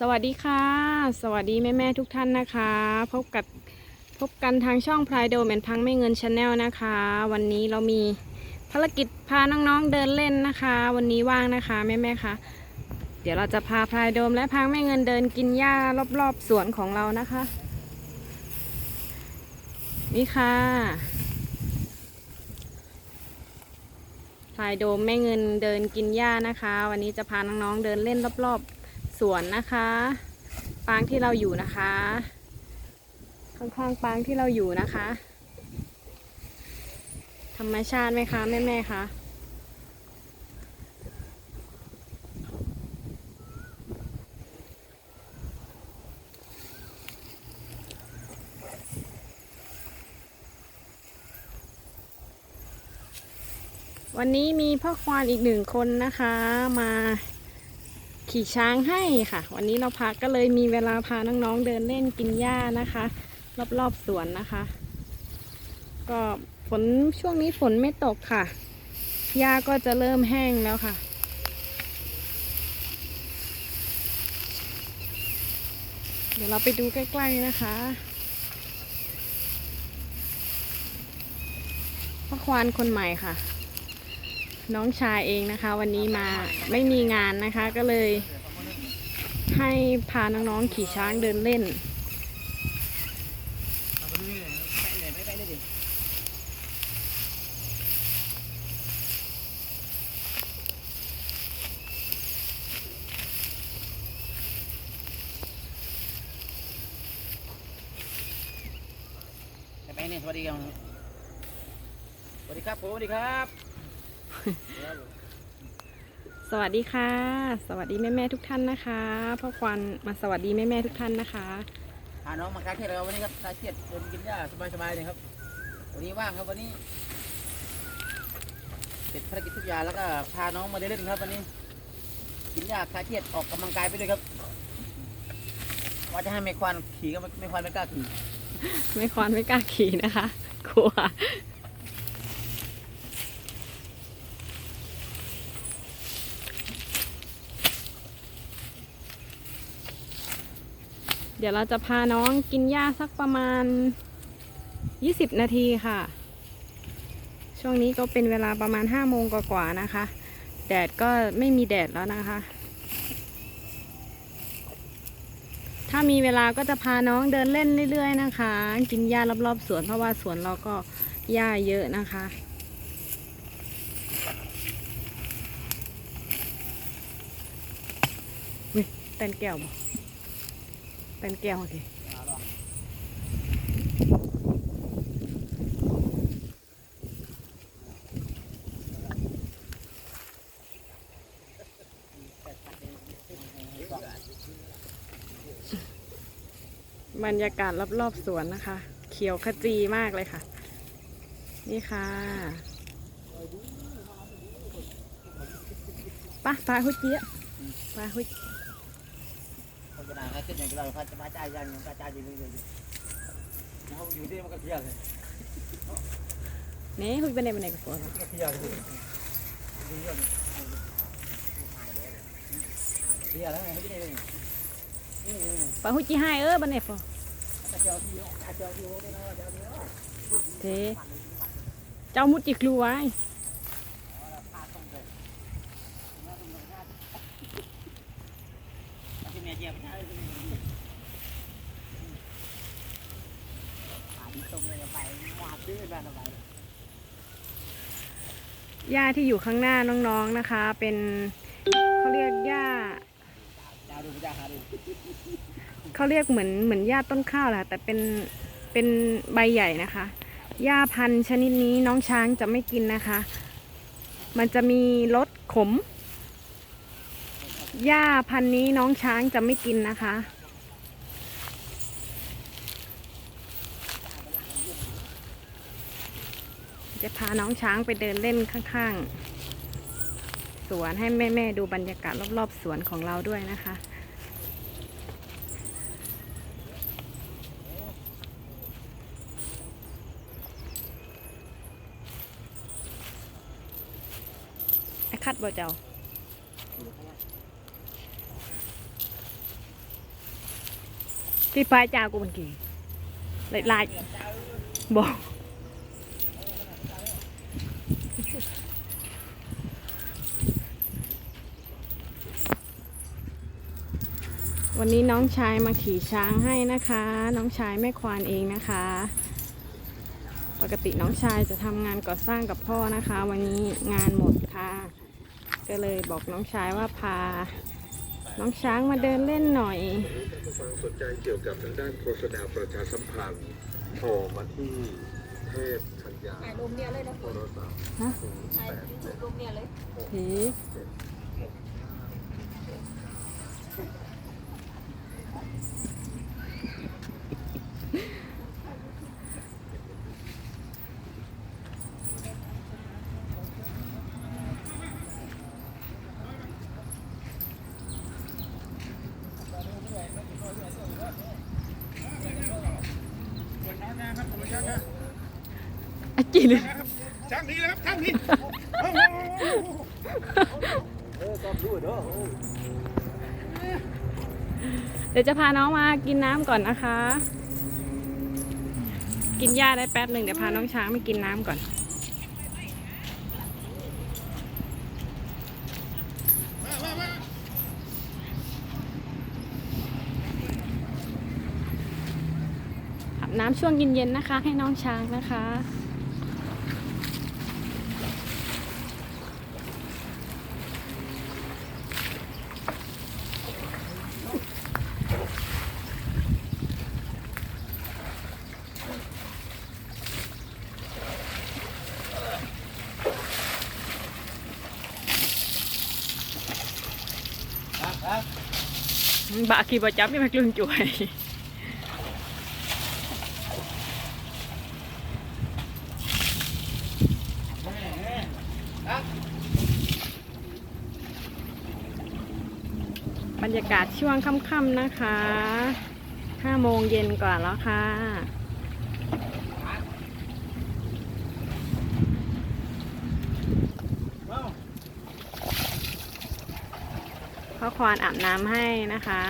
สวัสดีค่ะ สวัสดีแม่แม่ทุกท่านนะคะ พบกับพบกันทางช่องพลายโดแมนพังไม่เงินชาแนลนะคะ วันนี้เรามีภารกิจพาน้องๆเดินเล่นนะคะ วันนี้ว่างนะคะแม่แม่คะเดี๋ยวเราจะพาพลายโดมและพังไม่เงินเดินกินหญ้ารอบๆสวนของเรานะคะ นี่ค่ะพลายโดมแม่เงินเดินกินหญ้านะคะ วันนี้จะพาน้องๆเดินเล่นรอบๆ สวนนะคะ ปางที่เราอยู่นะคะ ข้างๆปางที่เราอยู่นะคะ ธรรมชาติไหมคะแม่ๆคะวันนี้มีพ่อควานอีกหนึ่งคนนะคะมา ขี่ช้างให้ค่ะ วันนี้เราพักก็เลยมีเวลาพาน้องๆเดินเล่นกินหญ้านะคะ รอบๆสวนนะคะ ก็ฝนช่วงนี้ฝนไม่ตกค่ะหญ้าก็จะเริ่มแห้งแล้วค่ะ เดี๋ยวเราไปดูใกล้ๆนะคะพ่อควานคนใหม่ค่ะ น้องชายเองนะคะ วันนี้มาไม่มีงานนะคะ ก็เลย ให้พาน้องๆขี่ช้างเดินเล่น ไปนี่สวัสดีครับสวัสดีครับผมสวัสดีครับ สวัสดีค่ะ สวัสดีแม่ๆทุกท่านนะคะพ่อควานมาสวัสดีแม่ๆทุกท่านนะคะพาน้องมาคลายเครียดแล้ววันนี้ครับคลายเครียดเดินกินหญ้าสบายๆเลยครับ วันนี้ว่างครับวันนี้เสร็จภารกิจทุกอย่างแล้วก็พาน้องมาเดินเล่นครับวันนี้ กินหญ้าคลายเครียดออกกำลังกายไปด้วยครับว่าจะให้ไม่ควานขี่ก็ไม่ไม่ควานไม่กล้าขี่ไม่ควานไม่กล้าขี่นะคะกลัว เดี๋ยวเราจะพาน้องกินหญ้าสักประมาณ 20 นาทีค่ะ ช่วงนี้ก็เป็นเวลาประมาณ5โมงกว่าๆนะคะ แดดก็ไม่มีแดดแล้วนะคะ ถ้ามีเวลาก็จะพาน้องเดินเล่นเรื่อย ๆ นะคะ กินหญ้ารอบๆสวนเพราะว่าสวนเราก็หญ้าเยอะนะคะเว้ยแตนแก้วบ่ แตนแก้วสิบรรยากาศรอบๆสวนนะคะ เขียวขจีมากเลยค่ะ นี่ค่ะปะปลาหุดเจี๊ยะปลาหุด เขาจะได้คลายเครียดอย่างเราเขาจะมาจ่ายยังกระจายอยู่เรื่อยๆเขาอยู่ที่มันก็เครียดเลยเน่หุดไปไหนไปไหนกับปลาก็เครียดเลยเครียดแล้วไงเขาจะได้เลยนี่นี่นี่ปลาหุดจีให้เออบันไหนปออาจารย์ที่อาจารย์ที่โอ้ยนะอาจารย์ที่เทเจ้ามุดจีกลัวไว้ เจียบใช่หาที่ตรงเลยไปวาดซื้อบ้านไรหญ้าที่อยู่ข้างหน้าน้องๆนะคะ เป็นเขาเรียกหญ้าดาวดูพระเจ้าหาดูเขาเรียกเหมือนเหมือนหญ้าต้นข้าวแหละแต่เป็นเป็นใบใหญ่นะคะหญ้าพันธุ์ชนิดนี้น้องช้างจะไม่กินนะคะ มันจะมีรสขม หญ้าพันนี้น้องช้างจะไม่กินนะคะ จะพาน้องช้างไปเดินเล่นข้างๆ สวนให้แม่ๆดูบรรยากาศรอบๆ สวนของเราด้วยนะคะไอ้คัดบ่เจ้า ที่ปลายจ้ากกูมันกี่ลายลายบอกวันนี้น้องชายมาขี่ช้างให้นะคะ น้องชายแม่ควานเองนะคะ ปกติน้องชายจะทำงานก่อสร้างกับพ่อนะคะ วันนี้งานหมดค่ะ ก็เลยบอกน้องชายว่าพา น้องช้างมาเดินเล่นหน่อยท่านผู้ฟังสนใจเกี่ยวกับทางด้านโฆษณาประชาสัมพันธ์โทรมาที่เทพธัญญาโทรศัพท์ฮะศูนย์แปดเจ็ดผีอาจิ เลยช่างนี้แล้วครับช่างนี้เดี๋ยวจะพาน้องมากินน้ำก่อนนะคะ กินหญ้าได้แป๊บหนึ่งเดี๋ยวพาน้องช้างไปกินน้ำก่อนอาบน้ำช่วงเย็นๆนะคะ ให้น้องช้างนะคะ ครับครับบะขี่บะจับยังไม่กลืนจ่วยครับบรรยากาศช่วงค่ำๆนะคะ 5 โมงเย็นกว่าแล้วค่ะ ว้าว ก็ควานอาบน้ำให้นะคะ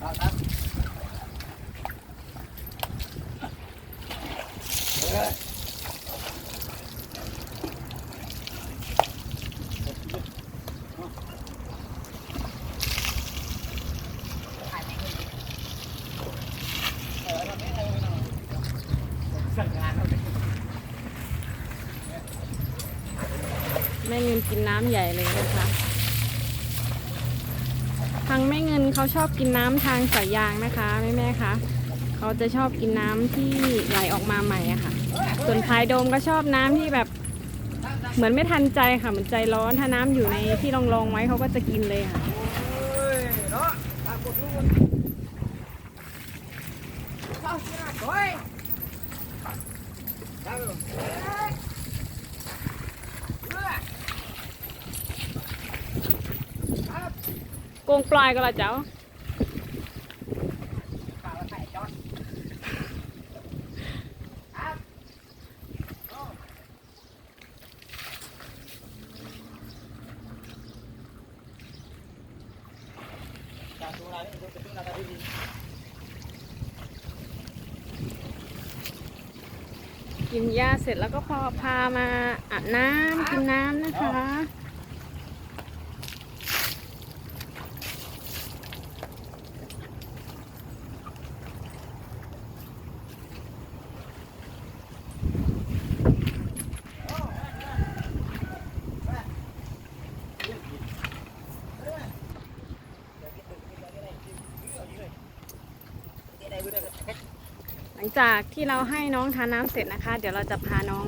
ครับครับเออสั่งงานเอาดิ แม่เงิ นกินน้ำใหญ่เลยนะคะทางแม่เงินเขาชอบกินน้ำทางสายยางนะคะแม่แม่ๆคะเขาจะชอบกินน้ำที่ไหลออกมาใหม่อะค่ะ ส่วนพายโดมก็ชอบน้ำที่แบบ เหมือนไม่ทันใจค่ะเหมือนใจร้อนถ้าน้ำอยู่ในที่รองๆไว้เขาก็จะกินเลยค่ะเฮ้ยเนาะตามกดรูนเข้าสินะโอ้ยเข้าเอ้ยเอ้ยครับ โกงปลายก็ละเจ้าป่าวไข่จอดครับโอ้จับตัวอะไรนี่ตัวอะไรกันดีกินหญ้าเสร็จแล้วก็พอพามาอาบน้ำกินน้ำนะคะ จากที่เราให้น้องทานน้ำเสร็จนะคะ เดี๋ยวเราจะพาน้อง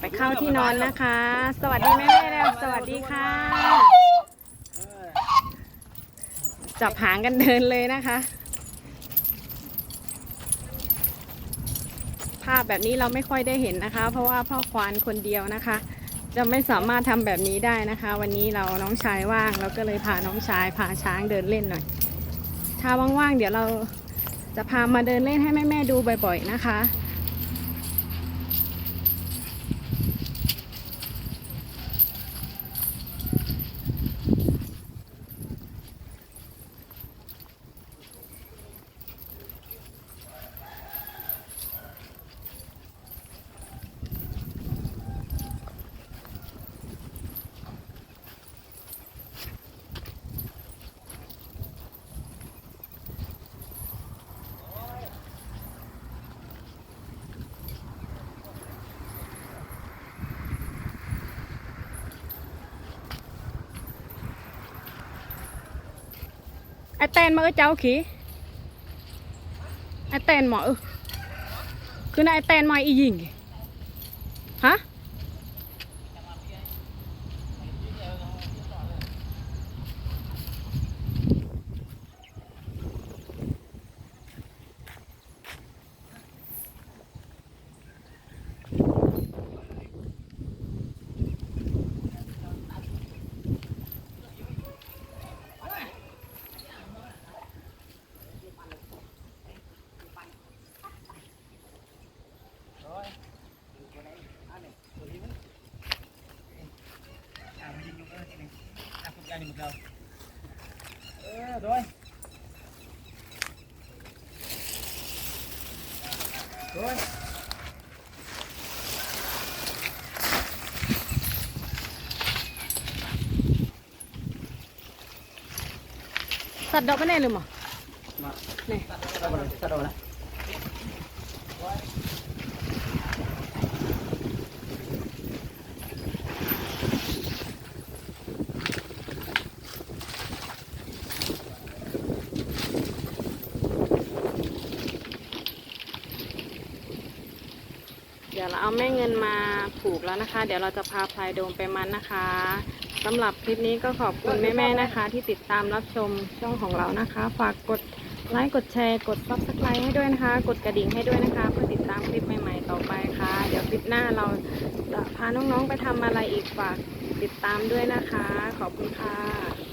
ไปเข้าที่นอนนะคะ สวัสดีแม่ๆแล้วสวัสดีค่ะ จับหางกันเดินเลยนะคะ ภาพแบบนี้เราไม่ค่อยได้เห็นนะคะ เพราะว่าพ่อควานคนเดียวนะคะ จะไม่สามารถทำแบบนี้ได้นะคะ วันนี้เราน้องชายว่างเราก็เลยพาน้องชายพาช้างเดินเล่นหน่อย ถ้าว่างๆเดี๋ยวเรา จะพามาเดินเล่นให้แม่ ๆ ดูบ่อย ๆ นะคะ ไอแตนมาเออเจ้าขี้ไอแตนหมอเออคือนาไอแตนมาอีหยิง สัตว์ดอกไม่แน่เลยหมอนี่ สะดวกแล้ว เดี๋ยวเราเอาแม่เงินมาผูกแล้วนะคะ เดี๋ยวเราจะพาพลายโดมไปมันนะคะสำหรับคลิปนี้ก็ขอบคุณแม่ๆนะคะ ที่ติดตามรับชมช่องของเรานะคะ ฝากกดไลค์กดแชร์กด subscribe ให้ด้วยนะคะ กดกระดิ่งให้ด้วยนะคะ เพื่อติดตามคลิปใหม่ๆต่อไปค่ะ เดี๋ยวคลิปหน้าเราจะพาน้องๆไปทำอะไรอีกฝากติดตามด้วยนะคะ ขอบคุณค่ะ